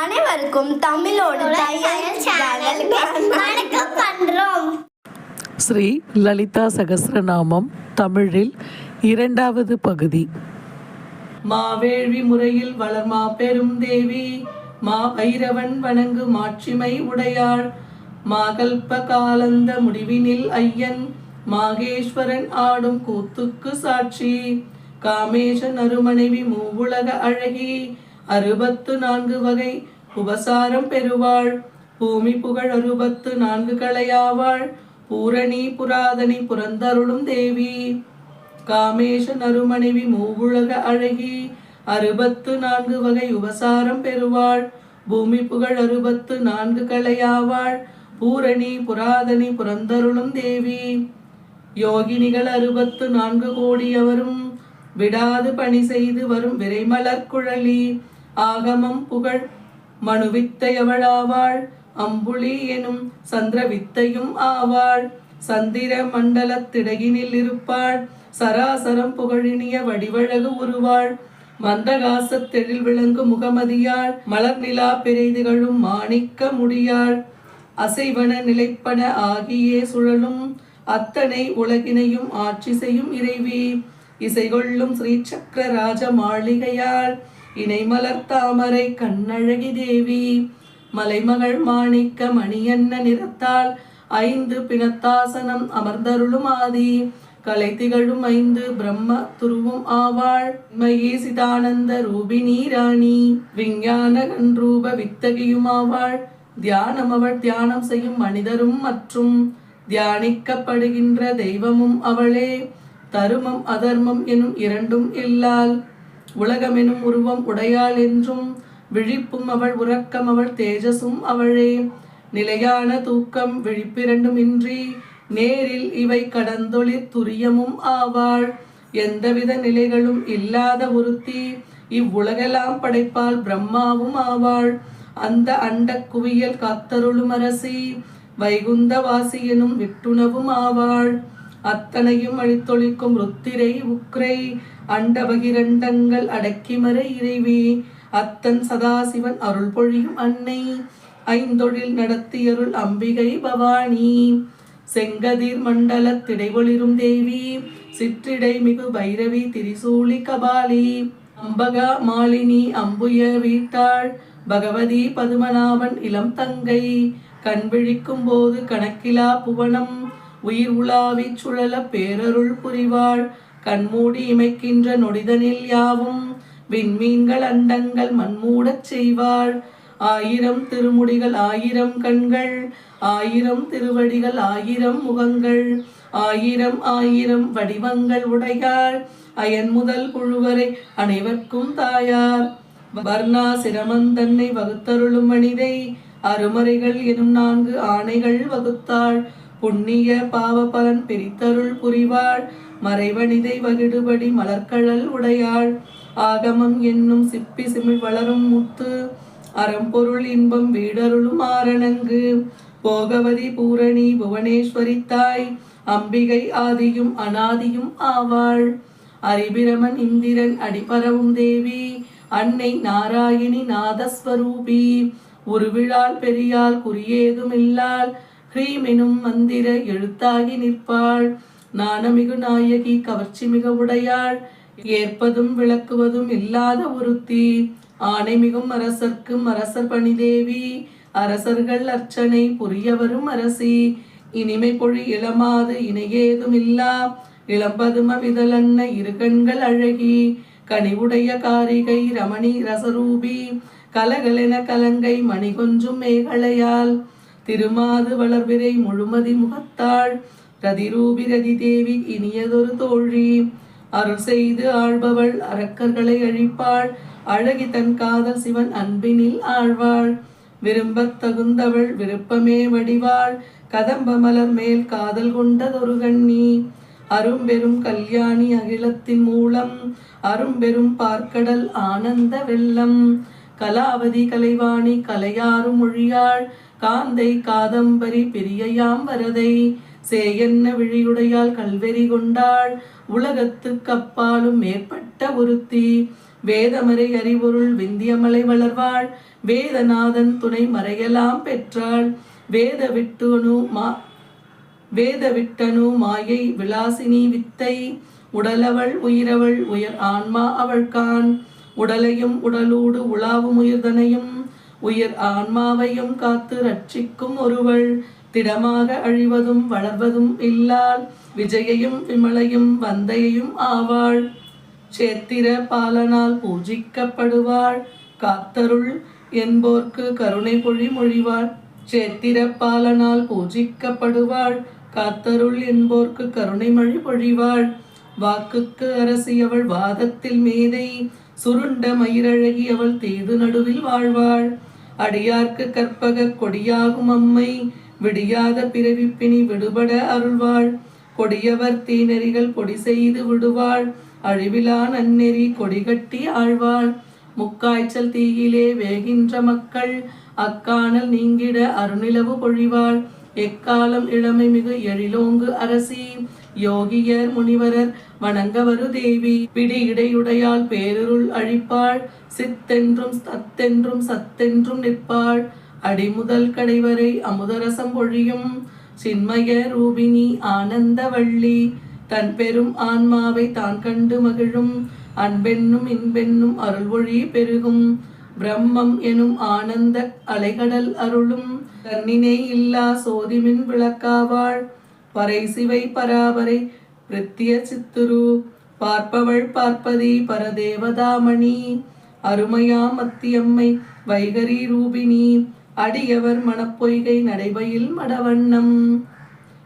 அனைவருக்கும் தமிழோடு தையல் சேனலுக்கு வணக்கம். பண்றோம். ஸ்ரீ லலிதா சகஸ்ரநாமம் தமிழில் இரண்டாவது பகுதி. மாவேள்வி முறையில் வளர்மா பெரும் தேவி மா பைரவன் வணங்கு மாட்சிமை உடையாள் மாகல்ப காலந்த முடிவினில் ஐயன் மாகேஸ்வரன் ஆடும் கூத்துக்கு சாட்சி காமேசன் அருமனைவி மூவுலக அழகி அறுபத்து நான்கு வகை உபசாரம் பெறுவாள். பூமி புகழ் அறுபத்து நான்கு கலையாவாள். பூரணி புராதனி புரந்தருளும் தேவி. காமேஷ நறுமனைவி மூவுலக அழகி. அறுபத்து நான்கு வகை உபசாரம் பெறுவாள். பூமி புகழ் அறுபத்து நான்கு கலையாவாள். பூரணி புராதனி புரந்தருளும் தேவி. யோகினிகள் அறுபத்து நான்கு கோடியவரும். விடாது பணி செய்து வரும் விரைமலர் குழலி. ஆகமம் புகழ். மனுவித்தையவளாவாள் அம்புலி எனும் சந்திர வித்தையும் ஆவாள். சந்திர மண்டலத்திடையினில் இருப்பாள். சராசரம் புகழினிய வடிவழகு உருவாள். மந்தகாசத்தெழில் விளங்கு முகமதியாள். மலர் நிலா பிறைதிகளும் மாணிக்க முடியாள். அசைவன நிலைப்பன ஆகியே சுழலும். அத்தனை உலகினையும் ஆட்சி செய்யும் இறைவி. இசைகொள்ளும் ஸ்ரீ சக்கர ராஜ மாளிகையாள். இணைமலர் தாமரை கண்ணழகி தேவி மலைமகள் மாணிக்க மணியன்ன நிறத்தால் ஐந்து பிணத்தாசனம் அமர்ந்தருளும் ஆதி கலை திகழும் ஐந்து பிரம்ம துருவும் ஆவாள் மயே சிதானந்த ரூபிணி ராணி விஞ்ஞான கண்ரூப வித்தகியும் ஆவாள். தியானம் அவள் தியானம் செய்யும் மனிதரும் மற்றும் தியானிக்கப்படுகின்ற தெய்வமும் அவளே. தருமம் அதர்மம் எனும் இரண்டும் இல்லால் உலகமெனும் உருவம் உடையாள் என்றும் விழிப்பும் அவள் உறக்கம் அவள் தேஜசும் அவளே. நிலையான தூக்கம் விழிப்பிரண்டும் இன்றி நேரில் இவை கடந்தொழிற் துரியமும் ஆவாள். எந்தவித நிலைகளும் இல்லாத ஒருத்தி இவ்வுலகெல்லாம் படைப்பால் பிரம்மாவும் ஆவாள். அந்த அண்டக் குவியல் காத்தருளும் அரசி வைகுந்தவாசியனும் எனும் விட்டுணவும் ஆவாள். அத்தனையும் அழித்தொழிக்கும் ருத்திரை உக்ரை அண்டபகிரண்டங்கள் அடக்கிமறை இறைவி. அத்தன் சதாசிவன் அருள் பொழியும் அன்னை. ஐந்தொழில் நடத்தியருள் அம்பிகை பவானி. செங்கதிர் மண்டல திடைவொளிரும் தேவி. சிற்றிடை மிகு பைரவி திரிசூலி கபாலி. அம்பகா மாலினி அம்புய வீட்டாள். பகவதி பதுமநாபன் இளம் தங்கை. கண் விழிக்கும் போது கணக்கிலா புவனம். உயிர் உலாவிச் சுழல பேரருள் புரிவாள். கண்மூடி இமைக்கின்ற நொடிதனில் யாவும் விண்மீன்கள் அண்டங்கள் மண்மூடச் செய்வாள். ஆயிரம் திருமுடிகள் ஆயிரம் கண்கள் ஆயிரம் திருவடிகள் ஆயிரம் முகங்கள் ஆயிரம் ஆயிரம் வடிவங்கள் உடையாள். அயன் முதல் புழுவரை அனைவர்க்கும் தாயார். வர்ணா சிரமந்தன்னை வகுத்தருளும் மனிதை அருமறைகள் எனும் நான்கு ஆணைகள் வகுத்தாள். புண்ணிய பாவ பலன் பிரித்தருள் புரிவாள். மறைவனிதை வகிடுபடி மலர்கழல் உடையாள். ஆகமம் என்னும் சிப்பி சிமிழ் வளரும் முத்து. அறம்பொருள் இன்பம் வீடருளும் ஆரணங்கு. போகவதி பூரணி புவனேஸ்வரி தாய். அம்பிகை ஆதியும் அனாதியும் ஆவாள். அரிபிரமன் இந்திரன் அடிபரவும் தேவி. அன்னை நாராயணி நாதஸ்வரூபி. உருவிழால் பெரியால் குறியேதும் இல்லாள் ஹ்ரீமினும் மந்திர எழுத்தாகி நிற்பாள். நாணமிகு நாயகி கவர்ச்சி மிக உடையாள். ஏற்பதும் விளக்குவதும் இல்லாத ஒருத்தி. ஆணைமிகும் அரசர்க்கும் அரசர் பணிதேவி. அரசர்கள் அர்ச்சனை புரியவரும் அரசி. இனிமை பொழி இளமாது இணையேதும் இல்லா. இளம்பதும விதலன்ன இருகண்கள் அழகி. கனிவுடைய காரிகை ரமணி ரசரூபி. கலகலென கலங்கை மணிகொஞ்சும் மேகலையால். திருமாது வளர்விரை முழுமதி முகத்தாள் ரதிரூபி ரதி தேவி இனியதொரு தோழி. அருள் செய்து ஆழ்பவள் அரக்கர்களை அழிப்பாள் அழகி தன் காதல் சிவன் அன்பினில் ஆழ்வாள். விரும்பத் தகுந்தவள் விருப்பமே வடிவாள் கதம்ப மலர் மேல் காதல் கொண்டதொரு கண்ணி. அரும்பெரும் கல்யாணி அகிலத்தின் மூலம் அரும்பெரும் பார்க்கடல் ஆனந்த வெள்ளம். கலாவதி கலைவாணி கலையாறு மொழியாள் காந்தை காதம்பரி பிரியையாம் வரதை சேயன்ன விழியுடையால் கல்வெறி கொண்டாள் உலகத்துக்கப்பாலும் மேற்பட்ட ஒருத்தி. வேதமறை அறிவொருள் விந்தியமலை வளர்வாள் வேதநாதன் துணை மறையலாம் பெற்றாள். வேத விட்டுனு மா வேத விட்டனு மாயை விலாசினி வித்தை உடலவள் உயிரவள் உயர் ஆன்மா அவள் கான் உடலையும் உடலூடு உலாவும் உயிர்தனையும் உயிர் ஆன்மாவையும் காத்து ரட்சிக்கும் ஒருவள். திடமாக அழிவதும் வளர்வதும் இல்லாள் விஜயையும் விமலையும் வந்தையும் ஆவாள். சேத்திர பாலனால் பூஜிக்கப்படுவாள். காத்தருள் என்போர்க்கு கருணை பொழி மொழிவாள். சேத்திர பாலனால் பூஜிக்கப்படுவாள். காத்தருள் என்போர்க்கு கருணை மொழி பொழிவாள். வாக்குக்கு அரசியவள் வாதத்தில் மேதை. சுருண்ட மயிரழகி அவள் தீது நடுவில் வாழ்வாள். அடியார்க்கு கற்பக கொடியாகும் அம்மை விடியாத பிறவிப்பினி விடுபட அருள்வாள். கொடியவர் தீநெறிகள் பொடி செய்து விடுவாள். அழிவிலா நன்னெறி கொடிகட்டி ஆழ்வாள். முக்காய்ச்சல் தீயிலே வேகின்ற மக்கள் அக்காணல் நீங்கிட அருணிலவு பொழிவாள். எக்காலம் இளமை மிகு எழிலோங்கு அரசி. யோகியர் முனிவரர் வணங்கவரு தேவி. பிடி இடையுடையால் பேருருள் அழிப்பாள். சித்தென்றும் சத்தென்றும் சத்தென்றும் நிற்பாள். அடிமுதல் கடைவரை அமுதரசம் பொழியும். சின்மய ரூபினி ஆனந்தவள்ளி. தன் பெரும் ஆன்மாவை தான் கண்டு மகிழும். அன்பென்னும் இன்பென்னும் அருள்வொழி பெருகும். பிரம்மம் எனும் ஆனந்த அலைகடல் அருளும் தன்னினை இல்லா சோதிமின் விளக்காவாள். பறை சிவை பராபரை பிரித்திய சித்துரு பார்ப்பவள் பார்ப்பதி பரதேவதாமணி. அருமையா மத்தியம்மை வைகரி ரூபிணி அடியவர் மணப்பொய்கை நடைபையில் மடவண்ணம்.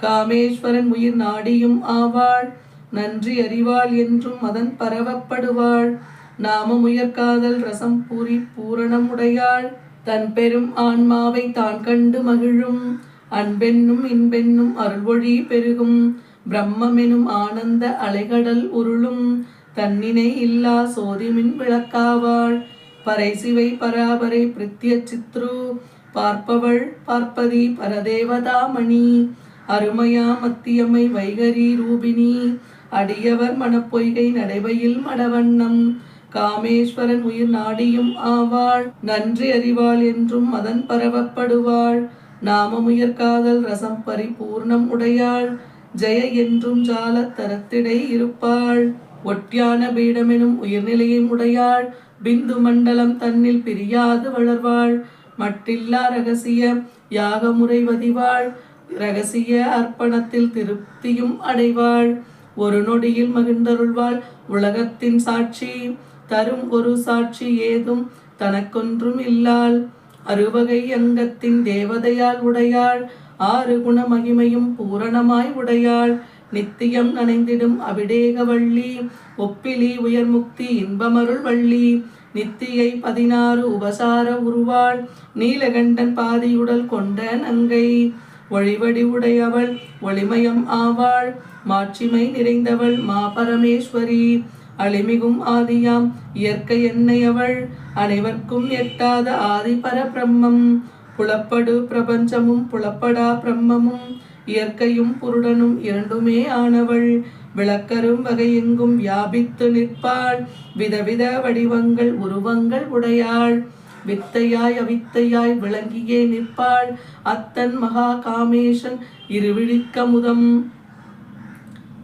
காமேஸ்வரன் உயிர் நாடியும் ஆவாள் நன்றி அறிவாள் என்றும் மதன் பரவப்படுவாள். நாமமுயர்காதல் ரசம் பூரி பூரணமுடையாள். தன் பெரும் ஆன்மாவை தான் கண்டு மகிழும். அன்பென்னும் இன்பென்னும் அருள்வொழி பெருகும். பிரம்மமெனும் ஆனந்த அலைகடல் உருளும். தன்னினை இல்லா சோதிமின் விளக்காவாள். பரைசிவை பராபரை பிரித்திய சித்ரு பார்ப்பவள் பார்ப்பதி பரதேவதாமணி அருமையா மத்தியமை வைகரி ரூபிணி. அடியவர் மணப்பொய்கை நடைவையில் மடவண்ணம். காமேஸ்வரன் உயிர் நாடியும் ஆவாள். நன்றி அறிவாள் என்றும் மதன் பரவப்படுவாள். நாமமுயர் காதல் ரசம் பரிபூர்ணம் உடையாள். ஜெய என்றும் ஜால தரத்திடை இருப்பாள். ஒட்டியான பீடமெனும் உயர்நிலையும் உடையாள். பிந்து மண்டலம் தன்னில் பிரியாது வளர்வாள். மட்டில்லா ரகசிய யாகமுறை வதிவாள். ரகசிய அர்ப்பணத்தில் திருப்தியும் அடைவாள். ஒரு நொடியில் மகிழ்ந்தருள்வாள் உலகத்தின் சாட்சி. தரும் ஒரு சாட்சி ஏதும் தனக்கொன்றும் இல்லாள் அறுவகை அங்கத்தின் தேவதையால் உடையாள். ஆறு குண மகிமையும் பூரணமாய் உடையாள். நித்தியம் நனைந்திடும் அபிடேக வள்ளி. ஒப்பிலி உயர்முக்தி இன்பமருள் வள்ளி. நித்தியை பதினாறு உபசார உருவாள். நீலகண்டன் பாதியுடல் கொண்ட நங்கை. ஒளிவடி உடையவள் ஒளிமயம் ஆவாள். மாட்சிமை நிறைந்தவள் மா பரமேஸ்வரி. அழிமிகும் ஆதியாம். இயற்கை எண்ணெயவள் அனைவர்க்கும் எட்டாத ஆதி பரபிரம்மம். புலப்படு பிரபஞ்சமும் புலப்படா பிரம்மமும். இயற்கையும் புருடனும் இரண்டுமே ஆனவள். விளக்கரும் வகையெங்கும் வியாபித்து நிற்பாள். விதவித வடிவங்கள் உருவங்கள் உடையாள். வித்தையாய் அவித்தையாய் விளங்கியே நிற்பாள். அத்தன் மகா காமேஷன் இருவிழிக்கமுதம்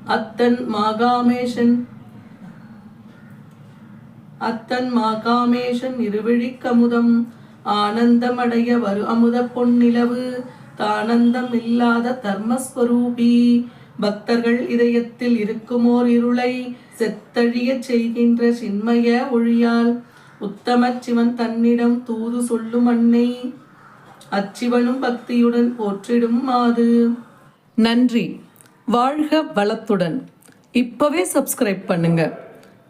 அத்தன் மாகாமேஷன் அத்தன் மாகாமேஷன் இருவிழிக்கமுதம். ஆனந்தமடைய வரு அமுத பொன்னிலவு தானந்தம் இல்லாத தர்மஸ்வரூபி. பக்தர்கள் இதயத்தில் இருக்குமோர் இருளை செத்தழியச் செய்கின்ற சின்மய ஒழியால் உத்தம சிவன் தன்னிடம் தூது சொல்லும் அன்னை அச்சிவனும் பக்தியுடன் போற்றிடும் மாது. நன்றி. வாழ்க வளத்துடன். இப்பவே சப்ஸ்கிரைப் பண்ணுங்கள்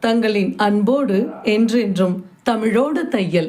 தங்களின் அன்போடு என்றென்றும் தமிழோடு தையல்.